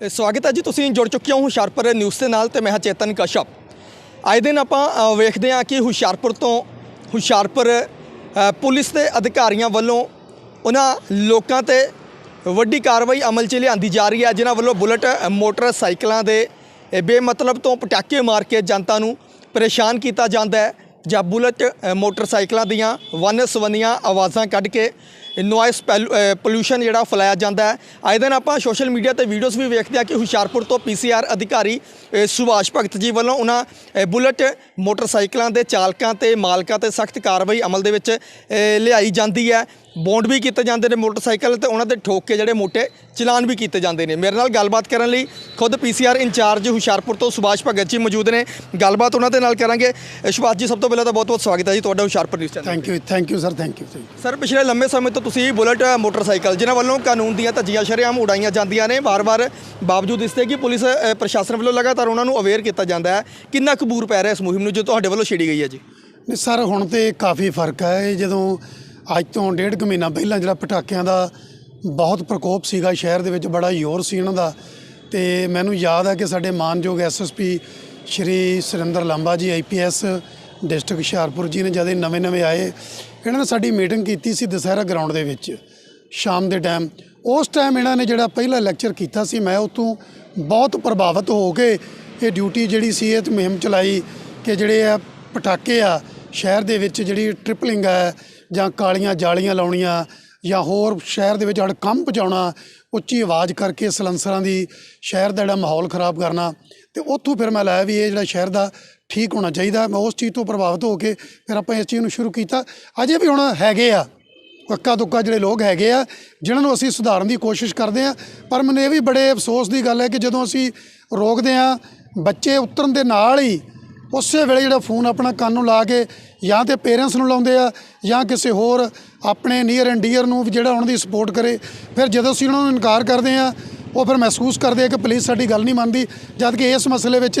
ਸਵਾਗਤ ਹੈ ਜੀ, ਤੁਸੀਂ ਜੁੜ ਚੁੱਕੇ ਹੋ ਹੁਸ਼ਿਆਰਪੁਰ ਨਿਊਜ਼ ਦੇ ਨਾਲ ਤੇ ਮੈਂ ਹਾਂ ਚੇਤਨ ਕਸ਼ਪ। ਅੱਜ ਦਿਨ ਆਪਾਂ ਵੇਖਦੇ ਹਾਂ ਕਿ ਹੁਸ਼ਿਆਰਪੁਰ ਤੋਂ ਹੁਸ਼ਿਆਰਪੁਰ ਪੁਲਿਸ ਦੇ ਅਧਿਕਾਰੀਆਂ ਵੱਲੋਂ ਉਹਨਾਂ ਲੋਕਾਂ ਤੇ ਵੱਡੀ ਕਾਰਵਾਈ ਅਮਲ 'ਚ ਲਿਆਂਦੀ ਜਾ ਰਹੀ ਹੈ, ਜਿਨ੍ਹਾਂ ਵੱਲੋਂ ਬੁਲਟ ਮੋਟਰਸਾਈਕਲਾਂ ਦੇ ਬੇਮਤਲਬ ਤੋਂ ਪਟਾਕੇ ਮਾਰ ਕੇ ਜਨਤਾ ਨੂੰ ਪਰੇਸ਼ਾਨ ਕੀਤਾ ਜਾਂਦਾ ਹੈ, ਜਾਂ ਬੁਲਟ ਮੋਟਰਸਾਈਕਲਾਂ ਦੀਆਂ ਵੰਨ ਸਵੰਨੀਆਂ ਆਵਾਜ਼ਾਂ ਕੱਢ ਕੇ ਨੋਇਸ ਪੋਲੂਸ਼ਨ ਜਿਹੜਾ ਫੈਲਾਇਆ ਜਾਂਦਾ ਹੈ। ਅੱਜ ਦਿਨ ਆਪਾਂ ਸੋਸ਼ਲ ਮੀਡੀਆ ਤੇ ਵੀਡੀਓਜ਼ ਵੀ ਵੇਖਦੇ ਆ ਕਿ ਹੁਸ਼ਿਆਰਪੁਰ ਤੋਂ ਪੀਸੀਆਰ ਅਧਿਕਾਰੀ ਸੁਭਾਸ਼ ਭਗਤ ਜੀ ਵੱਲੋਂ ਉਹਨਾਂ ਬੁਲਟ ਮੋਟਰਸਾਈਕਲਾਂ ਦੇ ਚਾਲਕਾਂ ਤੇ ਮਾਲਕਾਂ ਤੇ ਸਖਤ ਕਾਰਵਾਈ ਅਮਲ ਦੇ ਵਿੱਚ ਲਿਆਈ ਜਾਂਦੀ ਹੈ। ਬੌਂਡ ਵੀ ਕੀਤੇ ਜਾਂਦੇ ਨੇ ਮੋਟਰਸਾਈਕਲ ਤੇ ਉਹਨਾਂ ਦੇ ਠੋਕ ਕੇ ਜਿਹੜੇ ਮੋਟੇ ਚਲਾਨ ਵੀ ਕੀਤੇ ਜਾਂਦੇ ਨੇ। ਮੇਰੇ ਨਾਲ ਗੱਲਬਾਤ ਕਰਨ ਲਈ ਖੁਦ ਪੀਸੀਆਰ ਇੰਚਾਰਜ ਹੁਸ਼ਿਆਰਪੁਰ ਤੋਂ ਸੁਭਾਸ਼ ਭਗਤ ਜੀ ਮੌਜੂਦ ਨੇ। ਗੱਲਬਾਤ ਉਹਨਾਂ ਦੇ ਨਾਲ ਕਰਾਂਗੇ। ਸੁਭਾਸ਼ ਜੀ ਸਭ ਤੋਂ ਪਹਿਲਾਂ ਤਾਂ ਬਹੁਤ ਬਹੁਤ ਸਵਾਗਤ ਹੈ ਜੀ ਤੁਹਾਡਾ Hoshiarpur news channel thank you thank you sir thank you sir ਪਿਛਲੇ ਲੰਮੇ ਸਮੇਂ ਤੋਂ ਤੁਸੀਂ ਬੁਲਟ ਮੋਟਰਸਾਈਕਲ, ਜਿਨ੍ਹਾਂ ਵੱਲੋਂ ਕਾਨੂੰਨ ਦੀਆਂ ਧੱਜੀਆਂ, ਸ਼ਰੇਆਮ ਉਡਾਈਆਂ ਜਾਂਦੀਆਂ ਨੇ, ਵਾਰ-ਵਾਰ ਬਾਵਜੂਦ ਇਸ 'ਤੇ ਕਿ ਪੁਲਿਸ ਪ੍ਰਸ਼ਾਸਨ ਵੱਲੋਂ ਲਗਾਤਾਰ ਉਹਨਾਂ ਨੂੰ ਅਵੇਅਰ ਕੀਤਾ ਜਾਂਦਾ ਹੈ। ਕਿੰਨਾ ਕਬੂਰ ਪੈ ਰਿਹਾ ਇਸ ਮੁਹਿੰਮ ਨੂੰ, ਜੋ ਤੁਹਾਡੇ ਵੱਲੋਂ ਛੇੜੀ ਗਈ ਹੈ ਜੀ? ਨਹੀਂ ਸਰ, ਹੁਣ ਤੇ ਕਾਫੀ ਫ਼ਰਕ ਹੈ। ਇਹ ਜਦੋਂ ਅੱਜ ਤੋਂ ਡੇਢ ਕੁ ਮਹੀਨਾ ਪਹਿਲਾਂ ਜਿਹੜਾ ਪਟਾਕਿਆਂ ਦਾ ਬਹੁਤ ਪ੍ਰਕੋਪ ਸੀਗਾ, ਸ਼ਹਿਰ ਦੇ ਵਿੱਚ ਬੜਾ ਜ਼ੋਰ ਸੀ ਇਹਨਾਂ ਦਾ, ਤੇ ਮੈਨੂੰ ਯਾਦ ਹੈ ਕਿ ਸਾਡੇ ਮਾਨਯੋਗ ਐਸਐਸਪੀ ਸ਼੍ਰੀ ਸੁਰਿੰਦਰ ਲਾਂਬਾ ਜੀ ਆਈਪੀਐਸ ਡਿਸਟ੍ਰਿਕਟ ਹੁਸ਼ਿਆਰਪੁਰ ਜੀ ਨੇ ਜਦੋਂ ਨਵੇਂ-ਨਵੇਂ ਆਏ, ਇਹਨਾਂ ਨੇ ਸਾਡੀ ਮੀਟਿੰਗ ਕੀਤੀ ਸੀ ਦੁਸਹਿਰਾ ਗਰਾਊਂਡ ਦੇ ਵਿੱਚ, ਸ਼ਾਮ ਦੇ ਟਾਈਮ ਉਸ ਟਾਈਮ ਇਹਨਾਂ ਨੇ ਜਿਹੜਾ ਪਹਿਲਾ ਲੈਕਚਰ ਕੀਤਾ ਸੀ, ਮੈਂ ਉਤੋਂ ਬਹੁਤ ਪ੍ਰਭਾਵਿਤ ਹੋ ਕੇ ਇਹ ਡਿਊਟੀ ਜਿਹੜੀ ਸੀ, ਇਹ ਮੁਹਿੰਮ ਚਲਾਈ ਕਿ ਜਿਹੜੇ ਆ ਪਟਾਕੇ ਆ, ਸ਼ਹਿਰ ਦੇ ਵਿੱਚ ਜਿਹੜੀ ਟ੍ਰਿਪਲਿੰਗ ਹੈ ਜਾਂ ਕਾਲੀਆਂ ਜਾਲੀਆਂ ਲਾਉਣੀਆਂ, ਜਾਂ ਹੋਰ ਸ਼ਹਿਰ ਦੇ ਵਿੱਚ ਹੜਕੰਪ ਪਹੁੰਚਾਉਣਾ, ਉੱਚੀ ਆਵਾਜ਼ ਕਰਕੇ ਸਲੰਸਰਾਂ ਦੀ ਸ਼ਹਿਰ ਦਾ ਜਿਹੜਾ ਮਾਹੌਲ ਖਰਾਬ ਕਰਨਾ, ਤੇ ਉੱਥੋਂ ਫਿਰ ਮੈਂ ਲਾਇਆ ਵੀ ਇਹ ਜਿਹੜਾ ਸ਼ਹਿਰ ਦਾ ਠੀਕ ਹੋਣਾ ਚਾਹੀਦਾ। ਮੈਂ ਉਸ ਚੀਜ਼ ਤੋਂ ਪ੍ਰਭਾਵਿਤ ਹੋ ਕੇ ਫਿਰ ਆਪਾਂ ਇਸ ਚੀਜ਼ ਨੂੰ ਸ਼ੁਰੂ ਕੀਤਾ। ਅਜੇ ਵੀ ਹੁਣ ਹੈਗੇ ਆ ਕੱਕਾ ਦੁੱਕਾ ਜਿਹੜੇ ਲੋਕ ਹੈਗੇ ਆ, ਜਿਨ੍ਹਾਂ ਨੂੰ ਅਸੀਂ ਸੁਧਾਰਨ ਦੀ ਕੋਸ਼ਿਸ਼ ਕਰਦੇ ਆ। ਪਰ ਮੈਨੂੰ ਇਹ ਵੀ ਬੜੇ ਅਫਸੋਸ ਦੀ ਗੱਲ ਹੈ ਕਿ ਜਦੋਂ ਅਸੀਂ ਰੋਕਦੇ ਆ, ਬੱਚੇ ਉਤਰਨ ਦੇ ਨਾਲ ਹੀ ਉਸੇ ਵੇਲੇ ਜਿਹੜਾ ਫੋਨ ਆਪਣਾ ਕੰਨ ਨੂੰ ਲਾ ਕੇ ਜਾਂ ਤੇ ਪੇਰੈਂਟਸ ਨੂੰ ਲਾਉਂਦੇ ਆ ਜਾਂ ਕਿਸੇ ਹੋਰ ਆਪਣੇ ਨੀਅਰ ਐਂਡ ਡੀਅਰ ਨੂੰ ਵੀ ਜਿਹੜਾ ਉਹਨਾਂ ਦੀ ਸਪੋਰਟ ਕਰੇ। ਫਿਰ ਜਦੋਂ ਅਸੀਂ ਉਹਨਾਂ ਨੂੰ ਇਨਕਾਰ ਕਰਦੇ ਆ ਉਹ ਫਿਰ ਮਹਿਸੂਸ ਕਰਦੇ ਆ ਕਿ ਪੁਲਿਸ ਸਾਡੀ ਗੱਲ ਨਹੀਂ ਮੰਨਦੀ ਜਦ ਕਿ ਇਸ ਮਸਲੇ ਵਿੱਚ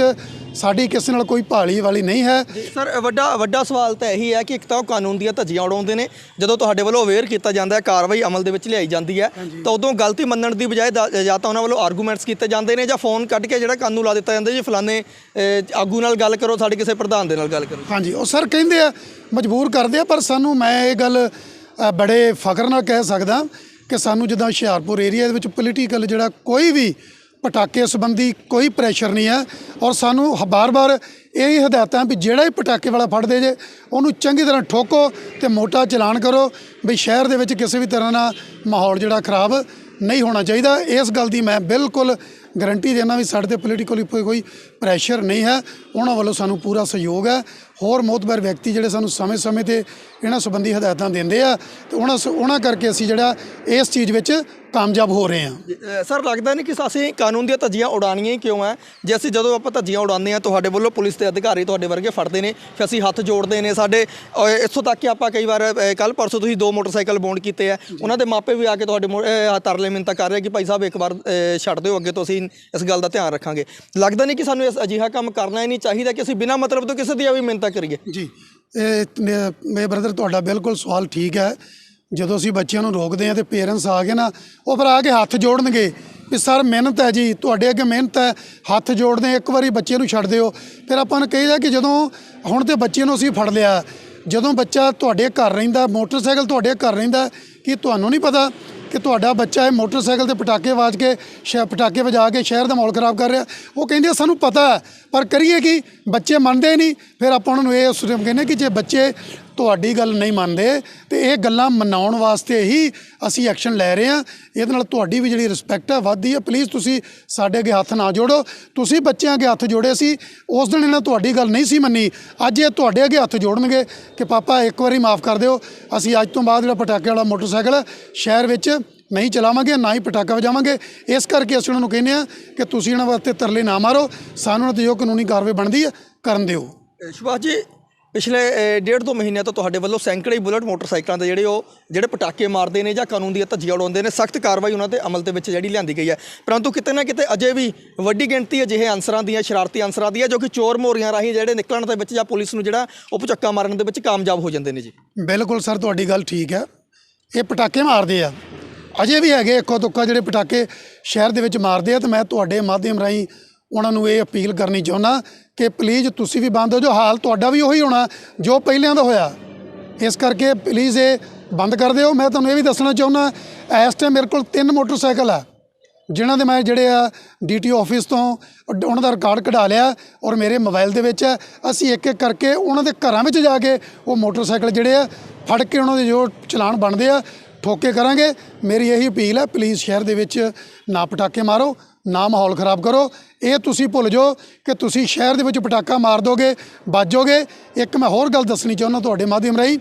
ਸਾਡੀ ਕਿਸੇ ਨਾਲ ਕੋਈ ਭਾਲੀ ਵਾਲੀ ਨਹੀਂ ਹੈ। ਸਰ ਵੱਡਾ ਵੱਡਾ ਸਵਾਲ ਤਾਂ ਇਹੀ ਹੈ ਕਿ ਇੱਕ ਤਾਂ ਉਹ ਕਾਨੂੰਨ ਦੀਆਂ ਧੱਜੀਆਂ ਉਡਾਉਂਦੇ ਨੇ ਜਦੋਂ ਤੁਹਾਡੇ ਵੱਲੋਂ ਅਵੇਅਰ ਕੀਤਾ ਜਾਂਦਾ ਹੈ ਕਾਰਵਾਈ ਅਮਲ ਦੇ ਵਿੱਚ ਲਿਆਈ ਜਾਂਦੀ ਹੈ ਤਾਂ ਉਦੋਂ ਗਲਤੀ ਮੰਨਣ ਦੀ ਬਜਾਏ ਜਾਂ ਤਾਂ ਉਹਨਾਂ ਵੱਲੋਂ ਆਰਗੂਮੈਂਟਸ ਕੀਤੇ ਜਾਂਦੇ ਨੇ ਜਾਂ ਫੋਨ ਕੱਢ ਕੇ ਜਿਹੜਾ ਕਾਨੂੰਨ ਲਾ ਦਿੱਤਾ ਜਾਂਦਾ ਜੀ ਫਲਾਣੇ ਆਗੂ ਨਾਲ ਗੱਲ ਕਰੋ ਸਾਡੇ ਕਿਸੇ ਪ੍ਰਧਾਨ ਦੇ ਨਾਲ ਗੱਲ ਕਰੋ। ਹਾਂਜੀ ਉਹ ਸਰ ਕਹਿੰਦੇ ਆ ਮਜਬੂਰ ਕਰਦੇ ਆ ਪਰ ਸਾਨੂੰ ਮੈਂ ਇਹ ਗੱਲ ਬੜੇ ਫਖਰ ਨਾਲ ਕਹਿ ਸਕਦਾ ਕਿ ਸਾਨੂੰ ਜਿੱਦਾਂ ਹੁਸ਼ਿਆਰਪੁਰ ਏਰੀਆ ਦੇ ਵਿੱਚ ਪੋਲੀਟੀਕਲ ਜਿਹੜਾ ਕੋਈ ਵੀ ਪਟਾਕੇ ਸੰਬੰਧੀ ਕੋਈ ਪ੍ਰੈਸ਼ਰ ਨਹੀਂ ਹੈ ਔਰ ਸਾਨੂੰ ਹ- ਬਾਰ-ਬਾਰ ਇਹ ਹੀ ਹਦਾਇਤਾਂ ਵੀ ਜਿਹੜਾ ਹੀ ਪਟਾਕੇ ਵਾਲਾ ਫੜਦੇ ਜੇ, ਉਹਨੂੰ ਚੰਗੀ ਤਰ੍ਹਾਂ ਠੋਕੋ ਤੇ ਮੋਟਾ ਚਲਾਨ ਕਰੋ ਵੀ ਸ਼ਹਿਰ ਦੇ ਵਿੱਚ ਕਿਸੇ ਵੀ ਤਰ੍ਹਾਂ ਦਾ ਮਾਹੌਲ ਜਿਹੜਾ ਖਰਾਬ ਨਹੀਂ ਹੋਣਾ ਚਾਹੀਦਾ। ਇਸ ਗੱਲ ਦੀ ਮੈਂ ਬਿਲਕੁਲ ਗਾਰੰਟੀ ਦੇਣਾ ਵੀ ਸਾਡੇ ਤੇ ਪੋਲੀਟੀਕਲੀ ਕੋਈ ਪ੍ਰੈਸ਼ਰ ਨਹੀਂ ਹੈ। ਉਹਨਾਂ ਵੱਲੋਂ ਸਾਨੂੰ ਪੂਰਾ ਸਹਿਯੋਗ ਹੈ। ਹੋਰ ਮੋਤਬਰ ਵਿਅਕਤੀ ਜਿਹੜੇ ਸਾਨੂੰ ਸਮੇਂ-ਸਮੇਂ ਤੇ ਇਹਨਾਂ ਸੰਬੰਧੀ ਹਦਾਇਤਾਂ ਦਿੰਦੇ ਆ ਤੇ ਉਹਨਾਂ ਉਹਨਾਂ ਕਰਕੇ ਅਸੀਂ ਜਿਹੜਾ ਇਸ ਚੀਜ਼ ਵਿੱਚ ਕਾਮਯਾਬ ਹੋ ਰਹੇ ਹਾਂ। ਸਰ ਲੱਗਦਾ ਨਹੀਂ ਕਿ ਅਸੀਂ ਕਾਨੂੰਨ ਦੀਆਂ ਧੱਜੀਆਂ ਉਡਾਣੀਆਂ ਹੀ ਕਿਉਂ ਹੈ? ਜੇ ਅਸੀਂ ਜਦੋਂ ਆਪਾਂ ਧੱਜੀਆਂ ਉਡਾਉਂਦੇ ਆ ਤੁਹਾਡੇ ਵੱਲੋਂ ਪੁਲਿਸ ਦੇ ਅਧਿਕਾਰੀ ਤੁਹਾਡੇ ਵਰਗੇ ਫੜਦੇ ਨੇ ਫਿਰ ਅਸੀਂ ਹੱਥ ਜੋੜਦੇ ਨੇ। ਸਾਡੇ ਇੱਥੋਂ ਤੱਕ ਕਿ ਆਪਾਂ ਕਈ ਵਾਰ ਕੱਲ ਪਰਸੋਂ ਤੁਸੀਂ ਦੋ ਮੋਟਰਸਾਈਕਲ ਬੌਂਡ ਕੀਤੇ ਆ। ਉਹਨਾਂ ਦੇ ਮਾਪੇ ਵੀ ਆ ਕੇ ਤੁਹਾਡੇ ਤਰਲੇ ਮਿੰਤਾ ਕਰ ਰਹੇ ਕਿ ਭਾਈ ਸਾਹਿਬ ਇੱਕ ਵਾਰ ਛੱਡ ਦਿਓ ਅੱਗੇ ਤੋਂ ਅਸੀਂ ਇਸ ਗੱਲ ਦਾ ਧਿਆਨ ਰੱਖਾਂਗੇ। ਲੱਗਦਾ ਨਹੀਂ ਕਿ ਸਾਨੂੰ ਇਸ ਅਜਿਹਾ ਕੰਮ ਕਰਨਾ ਹੀ ਨਹੀਂ ਚਾਹੀਦਾ ਕਿ ਅਸੀਂ ਬਿਨਾਂ ਮਤਲਬ ਤੋਂ ਕਿਸੇ ਦੀ ਵੀ ਮਿੰਤਾ ਕਰੀਏ। ਜੀ ਮੇਰੇ ਬ੍ਰਦਰ ਤੁਹਾਡਾ ਬਿਲਕੁਲ ਸਵਾਲ ਠੀਕ ਹੈ। ਜਦੋਂ ਅਸੀਂ ਬੱਚਿਆਂ ਨੂੰ ਰੋਕਦੇ ਹਾਂ ਤੇ ਪੇਰੈਂਟਸ ਆ ਗਏ ਨਾ ਉਹ ਫਿਰ ਆ ਕੇ ਹੱਥ ਜੋੜਨਗੇ ਵੀ ਸਰ ਮਿਹਨਤ ਹੈ ਜੀ ਤੁਹਾਡੇ ਅੱਗੇ ਮਿਹਨਤ ਹੈ ਹੱਥ ਜੋੜਦੇ ਹਾਂ, ਇੱਕ ਵਾਰੀ ਬੱਚੇ ਨੂੰ ਛੱਡ ਦਿਓ। ਫਿਰ ਆਪਾਂ ਨੂੰ ਕਹੀਦਾ ਕਿ ਜਦੋਂ ਹੁਣ ਤੇ ਬੱਚੇ ਨੂੰ ਅਸੀਂ ਫੜ ਲਿਆ ਜਦੋਂ ਬੱਚਾ ਤੁਹਾਡੇ ਘਰ ਰਹਿੰਦਾ ਮੋਟਰਸਾਈਕਲ ਤੁਹਾਡੇ ਘਰ ਰਹਿੰਦਾ ਕਿ ਤੁਹਾਨੂੰ ਨਹੀਂ ਪਤਾ ਕਿ ਤੁਹਾਡਾ ਬੱਚਾ ਇਹ ਮੋਟਰਸਾਈਕਲ ਤੇ ਪਟਾਕੇ ਵਾਜ ਕੇ ਸ਼ਹਿ, ਪਟਾਕੇ ਵਜਾ ਕੇ ਸ਼ਹਿਰ ਦਾ ਮਾਹੌਲ ਖਰਾਬ ਕਰ ਰਿਹਾ। ਉਹ ਕਹਿੰਦੇ ਸਾਨੂੰ ਪਤਾ ਹੈ, ਪਰ ਕਰੀਏ ਕਿ? ਬੱਚੇ ਮੰਨਦੇ ਨਹੀਂ। ਫਿਰ ਆਪਾਂ ਉਹਨਾਂ ਨੂੰ ਇਹ ਉਸ ਕਹਿੰਦੇ ਕਿ ਜੇ ਬੱਚੇ ਤੁਹਾਡੀ ਗੱਲ ਨਹੀਂ ਮੰਨਦੇ ਤੇ ਇਹ ਗੱਲਾਂ ਮਨਾਉਣ ਵਾਸਤੇ ਹੀ ਅਸੀਂ ਐਕਸ਼ਨ ਲੈ ਰਹੇ ਹਾਂ। ਇਹਦੇ ਨਾਲ ਤੁਹਾਡੀ ਵੀ ਜਿਹੜੀ ਰਿਸਪੈਕਟ ਹੈ ਵੱਧਦੀ ਹੈ ਪਲੀਜ਼ ਤੁਸੀਂ ਸਾਡੇ ਅੱਗੇ ਹੱਥ ਨਾ ਜੋੜੋ। ਤੁਸੀਂ ਬੱਚਿਆਂ ਅੱਗੇ ਹੱਥ ਜੋੜੇ ਸੀ ਉਸ ਦਿਨ ਇਹਨਾਂ ਤੁਹਾਡੀ ਗੱਲ ਨਹੀਂ ਸੀ ਮੰਨੀ। ਅੱਜ ਇਹ ਤੁਹਾਡੇ ਅੱਗੇ ਹੱਥ ਜੋੜਨਗੇ ਕਿ ਪਾਪਾ ਇੱਕ ਵਾਰੀ ਮਾਫ ਕਰ ਦਿਓ। ਅਸੀਂ ਅੱਜ ਤੋਂ ਬਾਅਦ ਜਿਹੜਾ ਪਟਾਕੇ ਵਾਲਾ ਮੋਟਰਸਾਈਕਲ ਹੈ, ਸ਼ਹਿਰ ਵਿੱਚ ਨਹੀਂ ਚਲਾਵਾਂਗੇ ਨਾ ਹੀ ਪਟਾਕਾ ਵਜਾਵਾਂਗੇ। ਇਸ ਕਰਕੇ ਅਸੀਂ ਉਹਨਾਂ ਨੂੰ ਕਹਿੰਦੇ ਆ ਕਿ ਤੁਸੀਂ ਇਹਨਾਂ ਵਾਸਤੇ ਤਰਲੇ ਨਾ ਮਾਰੋ। ਸਾਨੂੰ ਉਹਨਾਂ ਤੇ ਜੋ ਕਾਨੂੰਨੀ ਕਾਰਵਾਈ ਬਣਦੀ ਹੈ ਕਰਨ ਦਿਓ। ਸੁਭਾਸ਼ ਜੀ ਪਿਛਲੇ ਡੇਢ ਦੋ ਮਹੀਨਿਆਂ ਤੋਂ ਤੁਹਾਡੇ ਵੱਲੋਂ ਸੈਂਕੜੇ ਬੁਲਟ ਮੋਟਰਸਾਈਕਲਾਂ ਦੇ ਜਿਹੜੇ ਉਹ, ਜਿਹੜੇ ਪਟਾਕੇ ਮਾਰਦੇ ਨੇ ਜਾਂ ਕਾਨੂੰਨ ਦੀਆਂ ਧੱਜੀਆਂ ਉਡਾਉਂਦੇ ਨੇ, ਸਖਤ ਕਾਰਵਾਈ ਉਹਨਾਂ ਤੇ ਅਮਲ ਦੇ ਵਿੱਚ ਜਿਹੜੀ ਲਿਆਂਦੀ ਗਈ ਹੈ। ਪਰੰਤੂ ਕਿਤੇ ਨਾ ਕਿਤੇ ਅਜੇ ਵੀ ਵੱਡੀ ਗਿਣਤੀ ਅਜਿਹੇ ਅਨਸਰਾਂ ਦੀਆਂ, ਸ਼ਰਾਰਤੀ ਅਨਸਰਾਂ ਦੀ ਹੈ ਜੋ ਕਿ ਚੋਰ ਮੋਰੀਆਂ ਰਾਹੀਂ ਜਿਹੜੇ ਨਿਕਲਣ ਦੇ ਵਿੱਚ ਜਾਂ ਪੁਲਿਸ ਨੂੰ ਜਿਹੜਾ ਉਹ ਪਚੱਕਾ ਮਾਰਨ ਦੇ ਵਿੱਚ ਕਾਮਯਾਬ ਹੋ ਜਾਂਦੇ ਨੇ ਜੀ। ਬਿਲਕੁਲ ਸਰ, ਤੁਹਾਡੀ ਗੱਲ ਠੀਕ ਹੈ। ਇਹ ਪਟਾਕੇ ਮਾਰਦੇ ਆ। ਅਜੇ ਵੀ ਹੈਗੇ ਇੱਕੋ ਦੁੱਕਾ ਜਿਹੜੇ ਪਟਾਕੇ ਸ਼ਹਿਰ ਦੇ ਵਿੱਚ ਮਾਰਦੇ ਆ ਤੇ ਮੈਂ ਤੁਹਾਡੇ ਮਾਧਿਅਮ ਰਾਹੀਂ ਉਹਨਾਂ ਨੂੰ ਇਹ ਅਪੀਲ ਕਰਨੀ ਚਾਹੁੰਦਾ ਕਿ ਪਲੀਜ਼ ਤੁਸੀਂ ਵੀ ਬੰਦ ਹੋ ਜਾਓ। ਹਾਲ ਤੁਹਾਡਾ ਵੀ ਉਹੀ ਹੋਣਾ, ਜੋ ਪਹਿਲਿਆਂ ਦਾ ਹੋਇਆ। ਇਸ ਕਰਕੇ ਪਲੀਜ਼ ਇਹ ਬੰਦ ਕਰ ਦਿਓ। ਮੈਂ ਤੁਹਾਨੂੰ ਇਹ ਵੀ ਦੱਸਣਾ ਚਾਹੁੰਦਾ, ਇਸ ਟਾਈਮ ਮੇਰੇ ਕੋਲ ਤਿੰਨ ਮੋਟਰਸਾਈਕਲ ਆ, ਜਿਨ੍ਹਾਂ ਦੇ ਮੈਂ ਜਿਹੜੇ ਆ ਡੀਟੀਓ ਆਫਿਸ ਤੋਂ ਉਹਨਾਂ ਦਾ ਰਿਕਾਰਡ ਕਢਾ ਲਿਆ ਔਰ ਮੇਰੇ ਮੋਬਾਈਲ ਦੇ ਵਿੱਚ ਹੈ। ਅਸੀਂ ਇੱਕ ਇੱਕ ਕਰਕੇ ਉਹਨਾਂ ਦੇ ਘਰਾਂ ਵਿੱਚ ਜਾ ਕੇ ਉਹ ਮੋਟਰਸਾਈਕਲ ਜਿਹੜੇ ਆ, ਫੜ ਕੇ ਉਹਨਾਂ ਦੇ ਜੋ ਚਲਾਨ ਬਣਦੇ ਆ, ਠੋਕੇ ਕਰਾਂਗੇ। ਮੇਰੀ ਇਹੀ ਅਪੀਲ ਹੈ ਪਲੀਜ਼ ਸ਼ਹਿਰ ਦੇ ਵਿੱਚ ਨਾ ਪਟਾਕੇ ਮਾਰੋ, ਨਾ ਮਾਹੌਲ ਖਰਾਬ ਕਰੋ। ਇਹ ਤੁਸੀਂ ਭੁੱਲ ਜਾਓ ਕਿ ਤੁਸੀਂ ਸ਼ਹਿਰ ਦੇ ਵਿੱਚ ਪਟਾਕਾ ਮਾਰ ਦੋਗੇ ਵੱਜੋਗੇ ਇੱਕ ਮੈਂ ਹੋਰ ਗੱਲ ਦੱਸਣੀ ਚਾਹੁੰਦਾ ਤੁਹਾਡੇ ਮਾਧਿਅਮ ਰਾਹੀਂ।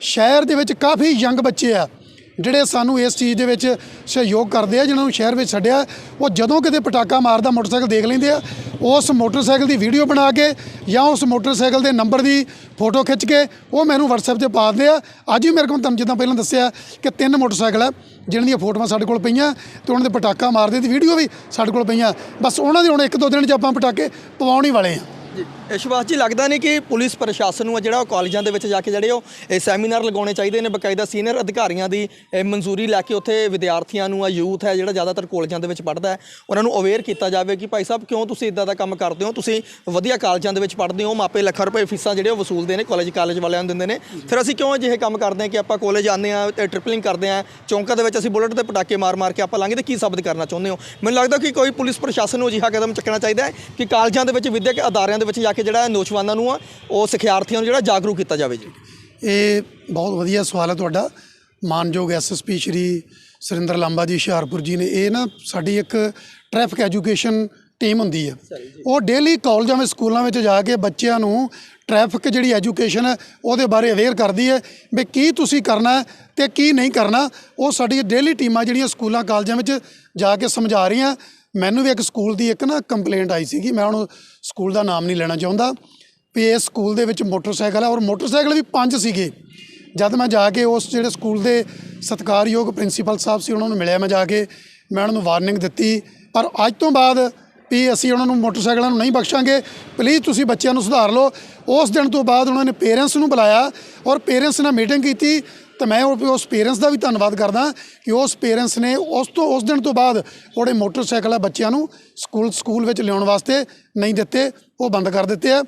ਸ਼ਹਿਰ ਦੇ ਵਿੱਚ ਕਾਫੀ ਯੰਗ ਬੱਚੇ ਆ। ਜਿਹੜੇ ਸਾਨੂੰ ਇਸ ਚੀਜ਼ ਦੇ ਵਿੱਚ ਸਹਿਯੋਗ ਕਰਦੇ ਆ, ਜਿਹਨਾਂ ਨੂੰ ਸ਼ਹਿਰ ਵਿੱਚ ਛੱਡਿਆ, ਉਹ ਜਦੋਂ ਕਿਤੇ ਪਟਾਕਾ ਮਾਰਦਾ ਮੋਟਰਸਾਈਕਲ ਦੇਖ ਲੈਂਦੇ ਆ, ਉਸ ਮੋਟਰਸਾਈਕਲ ਦੀ ਵੀਡੀਓ ਬਣਾ ਕੇ ਜਾਂ ਉਸ ਮੋਟਰਸਾਈਕਲ ਦੇ ਨੰਬਰ ਦੀ ਫੋਟੋ ਖਿੱਚ ਕੇ ਉਹ ਮੈਨੂੰ WhatsApp ਤੇ ਪਾ ਦਿੰਦੇ ਆ। ਅੱਜ ਵੀ ਮੇਰੇ ਕੋਲ ਤੁਹਾਨੂੰ ਜਿੱਦਾਂ ਪਹਿਲਾਂ ਦੱਸਿਆ ਕਿ ਤਿੰਨ ਮੋਟਰਸਾਈਕਲ ਆ, ਜਿਹਨਾਂ ਦੀਆਂ ਫੋਟੋਆਂ ਸਾਡੇ ਕੋਲ ਪਈਆਂ ਤੇ ਉਹਨਾਂ ਦੇ ਪਟਾਕਾ ਮਾਰਦੇ ਦੀ ਵੀਡੀਓ ਵੀ ਸਾਡੇ ਕੋਲ ਪਈਆਂ। ਬਸ ਉਹਨਾਂ ਦੇ ਹੁਣ ਇੱਕ ਦੋ ਦਿਨ 'ਚ ਆਪਾਂ ਪਟਾਕੇ ਪਵਾਉਣ ਹੀ ਵਾਲੇ ਆ। ਜੀ ਵਿਸ਼ਵਾਸ ਜੀ, ਲੱਗਦਾ ਨਹੀਂ ਕਿ ਪੁਲਿਸ ਪ੍ਰਸ਼ਾਸਨ ਨੂੰ ਆ ਜਿਹੜਾ ਉਹ ਕਾਲਜਾਂ ਦੇ ਵਿੱਚ ਜਾ ਕੇ ਜਿਹੜੇ ਉਹ ਇਹ ਸੈਮੀਨਾਰ ਲਗਾਉਣੇ ਚਾਹੀਦੇ ਨੇ ਬਕਾਇਦਾ ਸੀਨੀਅਰ ਅਧਿਕਾਰੀਆਂ ਦੀ ਇਹ ਮਨਜ਼ੂਰੀ ਲੈ ਕੇ ਉੱਥੇ ਵਿਦਿਆਰਥੀਆਂ ਨੂੰ ਆ, ਯੂਥ ਹੈ ਜਿਹੜਾ ਜ਼ਿਆਦਾਤਰ ਕਾਲਜਾਂ ਦੇ ਵਿੱਚ ਪੜ੍ਹਦਾ ਹੈ, ਉਹਨਾਂ ਨੂੰ ਅਵੇਅਰ ਕੀਤਾ ਜਾਵੇ ਕਿ ਭਾਈ ਸਾਹਿਬ ਕਿਉਂ ਤੁਸੀਂ ਇਦਾਂ ਦਾ ਕੰਮ ਕਰਦੇ ਹੋ? ਤੁਸੀਂ ਵਧੀਆ ਕਾਲਜਾਂ ਦੇ ਵਿੱਚ ਪੜ੍ਹਦੇ ਹੋ, ਮਾਪੇ ਲੱਖਾਂ ਰੁਪਏ ਫੀਸਾਂ ਜਿਹੜੇ ਉਹ ਵਸੂਲਦੇ ਨੇ ਕਾਲਜ ਕਾਲਜ ਵਾਲਿਆਂ ਨੂੰ ਦਿੰਦੇ ਨੇ। ਫਿਰ ਅਸੀਂ ਕਿਉਂ ਅਜਿਹੇ ਕੰਮ ਕਰਦੇ ਹਾਂ ਕਿ ਆਪਾਂ ਕਾਲਜ ਆਉਂਦੇ ਆ ਟ੍ਰਿਪਲਿੰਗ ਕਰਦੇ ਆ ਚੌਂਕਾਂ ਦੇ ਵਿੱਚ ਅਸੀਂ ਬੁਲਟ ਤੇ ਪਟਾਕੇ ਮਾਰ ਮਾਰ ਕੇ ਆਪਾਂ ਲਾਂਗੇ ਤੇ ਕੀ ਸਾਬਤ ਕਰਨਾ ਚਾਹੁੰਦੇ ਹੋ? ਮੈਨੂੰ ਲੱਗਦਾ ਕਿ ਕੋਈ ਪੁਲਿਸ ਪ੍ਰਸ਼ਾਸਨ ਨੂੰ ਅਜਿਹਾ ਕਦਮ ਚੱਕਣਾ ਚਾਹੀਦਾ ਹੈ ਕਿ ਕਾਲਜਾਂ ਦੇ ਵਿੱਚ ਵਿਦਿਅਕ ਅਦਾਰਿਆਂ ਦੇ ਵਿੱਚ ਜਾ ਕੇ ਜਿਹੜਾ ਨੌਜਵਾਨਾਂ ਨੂੰ ਆ ਉਹ ਸਿਖਿਆਰਥੀਆਂ ਨੂੰ ਜਿਹੜਾ ਜਾਗਰੂਕ ਕੀਤਾ ਜਾਵੇ ਜੀ। ਇਹ ਬਹੁਤ ਵਧੀਆ ਸਵਾਲ ਹੈ ਤੁਹਾਡਾ। ਮਾਨਯੋਗ ਐਸਐਸਪੀ ਸ਼੍ਰੀ ਸੁਰਿੰਦਰ ਲਾਂਬਾ ਜੀ ਹੁਸ਼ਿਆਰਪੁਰ ਜੀ ਨੇ ਇਹ ਨਾ ਸਾਡੀ ਇੱਕ ਟ੍ਰੈਫਿਕ ਐਜੂਕੇਸ਼ਨ ਟੀਮ ਹੁੰਦੀ ਹੈ। ਉਹ ਡੇਲੀ ਕਾਲਜਾਂ ਵਿੱਚ ਸਕੂਲਾਂ ਵਿੱਚ ਜਾ ਕੇ ਬੱਚਿਆਂ ਨੂੰ ਟ੍ਰੈਫਿਕ ਜਿਹੜੀ ਐਜੂਕੇਸ਼ਨ ਹੈ ਉਹਦੇ ਬਾਰੇ ਅਵੇਅਰ ਕਰਦੀ ਹੈ ਵੀ ਕੀ ਤੁਸੀਂ ਕਰਨਾ ਤੇ ਕੀ ਨਹੀਂ ਕਰਨਾ। ਉਹ ਸਾਡੀ ਡੇਲੀ ਟੀਮਾਂ ਜਿਹੜੀਆਂ ਸਕੂਲਾਂ ਕਾਲਜਾਂ ਵਿੱਚ ਜਾ ਕੇ ਸਮਝਾ ਰਹੀਆਂ ਮੈਨੂੰ ਵੀ ਇੱਕ ਸਕੂਲ ਦੀ ਇੱਕ ਨਾ ਕੰਪਲੇਂਟ ਆਈ ਸੀਗੀ, ਮੈਂ ਹੁਣ ਸਕੂਲ ਦਾ ਨਾਮ ਨਹੀਂ ਲੈਣਾ ਚਾਹੁੰਦਾ, ਵੀ ਇਸ ਸਕੂਲ ਦੇ ਵਿੱਚ ਮੋਟਰਸਾਈਕਲ ਹੈ ਔਰ ਮੋਟਰਸਾਈਕਲ ਵੀ ਪੰਜ ਸੀਗੇ। ਜਦ ਮੈਂ ਜਾ ਕੇ ਉਸ ਜਿਹੜੇ ਸਕੂਲ ਦੇ ਸਤਿਕਾਰਯੋਗ ਪ੍ਰਿੰਸੀਪਲ ਸਾਹਿਬ ਸੀ, ਉਹਨਾਂ ਨੂੰ ਮਿਲਿਆ ਮੈਂ ਜਾ ਕੇ, ਮੈਂ ਉਹਨਾਂ ਨੂੰ ਵਾਰਨਿੰਗ ਦਿੱਤੀ, ਪਰ ਅੱਜ ਤੋਂ ਬਾਅਦ ਵੀ ਅਸੀਂ ਉਹਨਾਂ ਨੂੰ ਮੋਟਰਸਾਈਕਲਾਂ ਨੂੰ ਨਹੀਂ ਬਖਸ਼ਾਂਗੇ ਪਲੀਜ਼ ਤੁਸੀਂ ਬੱਚਿਆਂ ਨੂੰ ਸੁਧਾਰ ਲਓ। ਉਸ ਦਿਨ ਤੋਂ ਬਾਅਦ ਉਹਨਾਂ ਨੇ ਪੇਰੈਂਟਸ ਨੂੰ ਬੁਲਾਇਆ ਔਰ ਪੇਰੈਂਟਸ ਨਾਲ ਮੀਟਿੰਗ ਕੀਤੀ ਤਾਂ ਮੈਂ ਉਹ- ਉਸ ਪੇਰੈਂਟਸ ਦਾ ਵੀ ਧੰਨਵਾਦ ਕਰਦਾ ਕਿ ਉਸ ਪੇਰੈਂਟਸ ਨੇ ਉਸ ਤੋਂ ਉਸ ਦਿਨ ਤੋਂ ਬਾਅਦ ਉਹਦੇ ਮੋਟਰਸਾਈਕਲ ਆ ਬੱਚਿਆਂ ਨੂੰ ਸਕੂਲ ਸਕੂਲ ਵਿੱਚ ਲਿਆਉਣ ਵਾਸਤੇ ਨਹੀਂ ਦਿੱਤੇ, ਉਹ ਬੰਦ ਕਰ ਦਿੱਤੇ ਆ।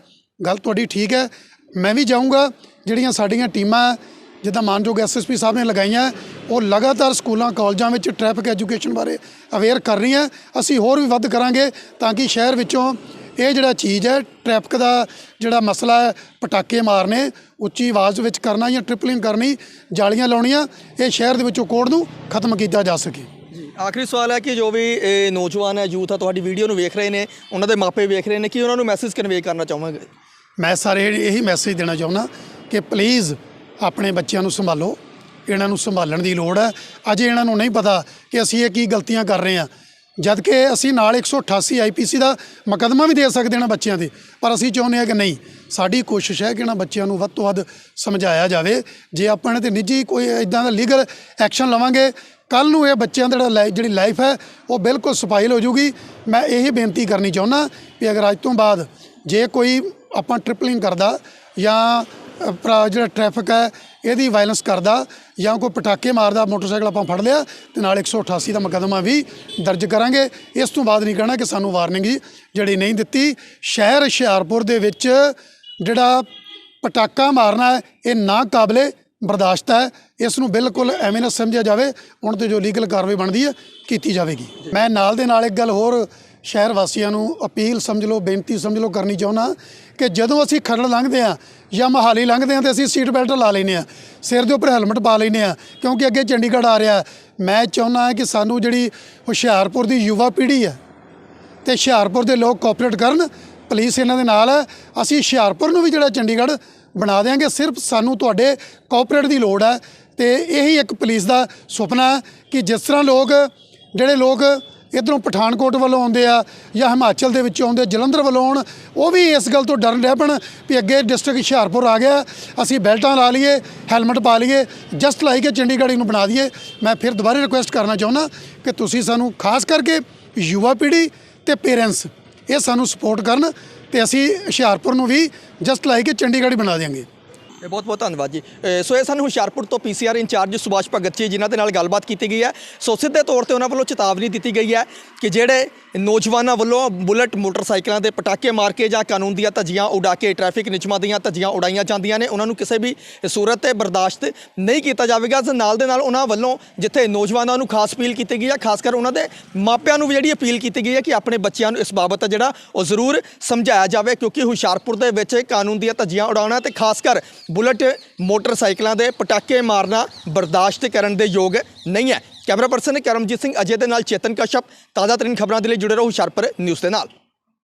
ਗੱਲ ਤੁਹਾਡੀ ਠੀਕ ਹੈ। ਮੈਂ ਵੀ ਜਾਊਂਗਾ, ਜਿਹੜੀਆਂ ਸਾਡੀਆਂ ਟੀਮਾਂ ਜਿੱਦਾਂ ਮਾਨਯੋਗ ਐਸਐਸਪੀ ਸਾਹਿਬ ਨੇ ਲਗਾਈਆਂ, ਉਹ ਲਗਾਤਾਰ ਸਕੂਲਾਂ, ਕਾਲਜਾਂ ਵਿੱਚ ਟ੍ਰੈਫਿਕ ਐਜੂਕੇਸ਼ਨ ਬਾਰੇ ਅਵੇਅਰ ਕਰ ਰਹੀਆਂ। ਅਸੀਂ ਹੋਰ ਵੀ ਵੱਧ ਕਰਾਂਗੇ ਤਾਂ ਕਿ ਸ਼ਹਿਰ ਵਿੱਚੋਂ ਇਹ ਜਿਹੜਾ ਚੀਜ਼ ਹੈ ਟ੍ਰੈਫਿਕ ਦਾ ਜਿਹੜਾ ਮਸਲਾ ਹੈ ਪਟਾਕੇ ਮਾਰਨੇ ਉੱਚੀ ਆਵਾਜ਼ ਵਿੱਚ ਕਰਨਾ ਜਾਂ ਟ੍ਰਿਪਲਿੰਗ ਕਰਨੀ ਜਾਲੀਆਂ ਲਾਉਣੀਆਂ ਇਹ ਸ਼ਹਿਰ ਦੇ ਵਿੱਚੋਂ ਕੋਡ ਨੂੰ ਖਤਮ ਕੀਤਾ ਜਾ ਸਕੇ। ਜੀ ਆਖਰੀ ਸਵਾਲ ਹੈ ਕਿ ਜੋ ਵੀ ਇਹ ਨੌਜਵਾਨ ਹੈ ਯੂਥ ਹੈ ਤੁਹਾਡੀ ਵੀਡੀਓ ਨੂੰ ਵੇਖ ਰਹੇ ਨੇ ਉਹਨਾਂ ਦੇ ਮਾਪੇ ਵੇਖ ਰਹੇ ਨੇ ਕਿ ਉਹਨਾਂ ਨੂੰ ਮੈਸੇਜ ਕਨਵੇ ਕਰਨਾ ਚਾਹੋਗੇ? ਮੈਂ ਸਾਰੇ ਇਹੀ ਮੈਸੇਜ ਦੇਣਾ ਚਾਹੁੰਦਾ ਕਿ ਪਲੀਜ਼ ਆਪਣੇ ਬੱਚਿਆਂ ਨੂੰ ਸੰਭਾਲੋ ਇਹਨਾਂ ਨੂੰ ਸੰਭਾਲਣ ਦੀ ਲੋੜ ਹੈ। ਅਜੇ ਇਹਨਾਂ ਨੂੰ ਨਹੀਂ ਪਤਾ ਕਿ ਅਸੀਂ ਇਹ ਕੀ ਗਲਤੀਆਂ ਕਰ ਰਹੇ ਹਾਂ। ਜਦ ਕਿ ਅਸੀਂ ਨਾਲ 188 ਆਈਪੀਸੀ ਦਾ ਮੁਕੱਦਮਾ ਵੀ ਦੇ ਸਕਦੇ ਹਾਂ ਬੱਚਿਆਂ ਦੇ ਪਰ ਅਸੀਂ ਚਾਹੁੰਦੇ ਹਾਂ ਕਿ ਨਹੀਂ, ਸਾਡੀ ਕੋਸ਼ਿਸ਼ ਹੈ ਕਿ ਇਹਨਾਂ ਬੱਚਿਆਂ ਨੂੰ ਵੱਧ ਤੋਂ ਵੱਧ ਸਮਝਾਇਆ ਜਾਵੇ। ਜੇ ਆਪਾਂ ਇਹਨਾਂ ਤੇ ਨਿੱਜੀ ਕੋਈ ਇਦਾਂ ਦਾ ਲੀਗਲ ਐਕਸ਼ਨ ਲਵਾਂਗੇ ਕੱਲ ਨੂੰ ਇਹ ਬੱਚਿਆਂ ਦਾ ਲਾਈ- ਜਿਹੜੀ ਲਾਈਫ ਹੈ, ਉਹ ਬਿਲਕੁਲ ਸਪਾਈਲ ਹੋ ਜੂਗੀ ਮੈਂ ਇਹ ਬੇਨਤੀ ਕਰਨੀ ਚਾਹੁੰਦਾ ਵੀ ਅਗਰ ਅੱਜ ਤੋਂ ਬਾਅਦ ਜੇ ਕੋਈ ਆਪਾਂ ਟ੍ਰਿਪਲਿੰਗ ਕਰਦਾ ਜਾਂ ਭਰਾ ਜਿਹੜਾ ਟ੍ਰੈਫਿਕ ਹੈ, ਇਹਦੀ ਵਾਇਲੈਂਸ ਕਰਦਾ ਜਾਂ ਕੋਈ ਪਟਾਕੇ ਮਾਰਦਾ, ਮੋਟਰਸਾਈਕਲ ਆਪਾਂ ਫੜ ਲਿਆ ਤੇ ਨਾਲ 188 ਦਾ ਮੁਕੱਦਮਾ ਵੀ ਦਰਜ ਕਰਾਂਗੇ। ਇਸ ਤੋਂ ਬਾਅਦ ਨਹੀਂ ਕਹਿਣਾ ਕਿ ਸਾਨੂੰ ਵਾਰਨਿੰਗ ਜਿਹੜੀ ਨਹੀਂ ਦਿੱਤੀ। ਸ਼ਹਿਰ ਹੁਸ਼ਿਆਰਪੁਰ ਦੇ ਵਿੱਚ ਜਿਹੜਾ ਪਟਾਕਾ ਮਾਰਨਾ ਇਹ ਨਾ ਕਾਬਲੇ ਬਰਦਾਸ਼ਤ ਹੈ। ਇਸ ਨੂੰ ਬਿਲਕੁਲ ਐਵੇਂ ਨਾ ਸਮਝਿਆ ਜਾਵੇ। ਹੁਣ ਤੇ ਜੋ ਲੀਗਲ ਕਾਰਵਾਈ ਬਣਦੀ ਹੈ, ਕੀਤੀ ਜਾਵੇਗੀ। ਮੈਂ ਨਾਲ ਦੇ ਨਾਲ ਇੱਕ ਗੱਲ ਹੋਰ ਸ਼ਹਿਰ ਵਾਸੀਆਂ ਨੂੰ ਅਪੀਲ ਸਮਝ ਲਓ, ਬੇਨਤੀ ਸਮਝ ਲਓ ਕਰਨੀ ਚਾਹੁੰਦਾ ਕਿ ਜਦੋਂ ਅਸੀਂ ਖਰੜ ਲੰਘਦੇ ਆ ਜਾਂ ਮਹਾਲੀ ਲੰਘਦੇ ਆ ਤੇ ਅਸੀਂ ਸੀਟ ਬੈਲਟ ਲਾ ਲੈਨੇ ਆ ਸਿਰ ਦੇ ਉੱਪਰ ਹੈਲਮਟ ਪਾ ਲੈਨੇ ਆ ਕਿਉਂਕਿ ਅੱਗੇ ਚੰਡੀਗੜ੍ਹ ਆ ਰਿਹਾ। ਮੈਂ ਚਾਹੁੰਦਾ ਕਿ ਸਾਨੂੰ ਜਿਹੜੀ ਹੁਸ਼ਿਆਰਪੁਰ ਦੀ ਯੁਵਾ ਪੀੜ੍ਹੀ ਹੈ ਤੇ ਹੁਸ਼ਿਆਰਪੁਰ ਦੇ ਲੋਕ ਕੋਆਪਰੇਟ ਕਰਨ ਪੁਲਿਸ ਇਹਨਾਂ ਦੇ ਨਾਲ ਹੈ ਅਸੀਂ ਹੁਸ਼ਿਆਰਪੁਰ ਨੂੰ ਵੀ ਜਿਹੜਾ ਚੰਡੀਗੜ੍ਹ ਬਣਾ ਦੇਾਂਗੇ ਸਿਰਫ ਸਾਨੂੰ ਤੁਹਾਡੇ ਕੋਆਪਰੇਟ ਦੀ ਲੋੜ ਹੈ ਤੇ ਇਹੀ ਇੱਕ ਪੁਲਿਸ ਦਾ ਸੁਪਨਾ ਕਿ ਜਿਸ ਤਰ੍ਹਾਂ ਲੋਕ, ਜਿਹੜੇ ਲੋਕ ਇਧਰੋਂ ਪਠਾਨਕੋਟ ਵੱਲੋਂ ਆਉਂਦੇ ਆ ਜਾਂ ਹਿਮਾਚਲ ਦੇ ਵਿੱਚੋਂ ਆਉਂਦੇ ਜਲੰਧਰ ਵੱਲੋਂ ਆਉਣ, ਉਹ ਵੀ ਇਸ ਗੱਲ ਤੋਂ ਡਰਨ ਰਹਿ ਪਣ ਵੀ ਅੱਗੇ ਡਿਸਟ੍ਰਿਕਟ ਹੁਸ਼ਿਆਰਪੁਰ ਆ ਗਿਆ। ਅਸੀਂ ਬੈਲਟਾਂ ਲਾ ਲਈਏ ਹੈਲਮਟ ਪਾ ਲਈਏ ਜਸਟ ਲਾਈਕ ਚੰਡੀਗੜ੍ਹ ਨੂੰ ਬਣਾ ਦਈਏ। ਮੈਂ ਫਿਰ ਦੁਬਾਰਾ ਰਿਕੁਐਸਟ ਕਰਨਾ ਚਾਹੁੰਦਾ ਕਿ ਤੁਸੀਂ ਸਾਨੂੰ ਖਾਸ ਕਰਕੇ ਯੁਵਾ ਪੀੜ੍ਹੀ ਤੇ ਪੇਰੈਂਟਸ ਇਹ ਸਾਨੂੰ ਸਪੋਰਟ ਕਰਨ ਤੇ ਅਸੀਂ ਹੁਸ਼ਿਆਰਪੁਰ ਨੂੰ ਵੀ ਜਸਟ ਲਾਈਕ ਚੰਡੀਗੜ੍ਹ ਬਣਾ ਦੇਵਾਂਗੇ ਬਹੁਤ ਬਹੁਤ ਧੰਨਵਾਦ ਜੀ। ਸੋ ਇਹ ਸਨ ਹੁਸ਼ਿਆਰਪੁਰ ਤੋਂ ਪੀਸੀਆਰ ਇੰਚਾਰਜ ਸੁਭਾਸ਼ ਭਗਤ ਜੀ ਜਿਨ੍ਹਾਂ ਦੇ ਨਾਲ ਗੱਲਬਾਤ ਕੀਤੀ ਗਈ ਹੈ। ਸੋ ਸਿੱਧੇ ਤੌਰ ਤੇ ਉਹਨਾਂ ਵੱਲੋਂ ਚੇਤਾਵਨੀ ਦਿੱਤੀ ਗਈ ਹੈ ਕਿ ਜਿਹੜੇ ਨੌਜਵਾਨਾਂ ਵੱਲੋਂ ਬੁਲਟ ਮੋਟਰਸਾਈਕਲਾਂ ਦੇ ਪਟਾਕੇ ਮਾਰ ਕੇ ਜਾਂ ਕਾਨੂੰਨ ਦੀਆਂ ਧੱਜੀਆਂ ਉਡਾ ਕੇ ਟ੍ਰੈਫਿਕ ਨਿਯਮਾਂ ਦੀਆਂ ਧੱਜੀਆਂ ਉਡਾਈਆਂ ਜਾਂਦੀਆਂ ਨੇ, ਉਹਨਾਂ ਨੂੰ ਕਿਸੇ ਵੀ ਸੂਰਤ ਤੇ ਬਰਦਾਸ਼ਤ ਨਹੀਂ ਕੀਤਾ ਜਾਵੇਗਾ। ਨਾਲ ਦੇ ਨਾਲ ਉਹਨਾਂ ਵੱਲੋਂ ਜਿੱਥੇ ਨੌਜਵਾਨਾਂ ਨੂੰ ਖਾਸ ਅਪੀਲ ਕੀਤੀ ਗਈ ਹੈ, ਖਾਸ ਕਰ ਉਹਨਾਂ ਦੇ ਮਾਪਿਆਂ ਨੂੰ ਵੀ ਜਿਹੜੀ ਅਪੀਲ ਕੀਤੀ ਗਈ ਹੈ ਕਿ ਆਪਣੇ ਬੱਚਿਆਂ ਨੂੰ ਇਸ ਬਾਬਤ ਜਿਹੜਾ ਉਹ ਜ਼ਰੂਰ ਸਮਝਾਇਆ ਜਾਵੇ, ਕਿਉਂਕਿ ਹੁਸ਼ਿਆਰਪੁਰ ਦੇ ਵਿੱਚ ਕਾਨੂੰਨ ਦੀਆਂ ਧੱਜੀਆਂ ਉਡਾਉਣਾ ਤੇ ਖਾਸ ਕਰ ਬੁਲਟ ਮੋਟਰਸਾਈਕਲਾਂ ਦੇ ਪਟਾਕੇ ਮਾਰਨਾ ਬਰਦਾਸ਼ਤ ਕਰਨ ਦੇ ਯੋਗ ਨਹੀਂ ਹੈ। ਕੈਮਰਾ ਪਰਸਨ ਕਰਮਜੀਤ ਸਿੰਘ ਅਜੇ ਦੇ ਨਾਲ ਚੇਤਨ ਕਸ਼ਪ। ਤਾਜ਼ਾ ਤਰੀਨ ਖਬਰਾਂ ਦੇ ਲਈ ਜੁੜੇ ਰਹੋ ਹੁਸ਼ਿਆਰਪੁਰ ਨਿਊਜ਼ ਦੇ ਨਾਲ।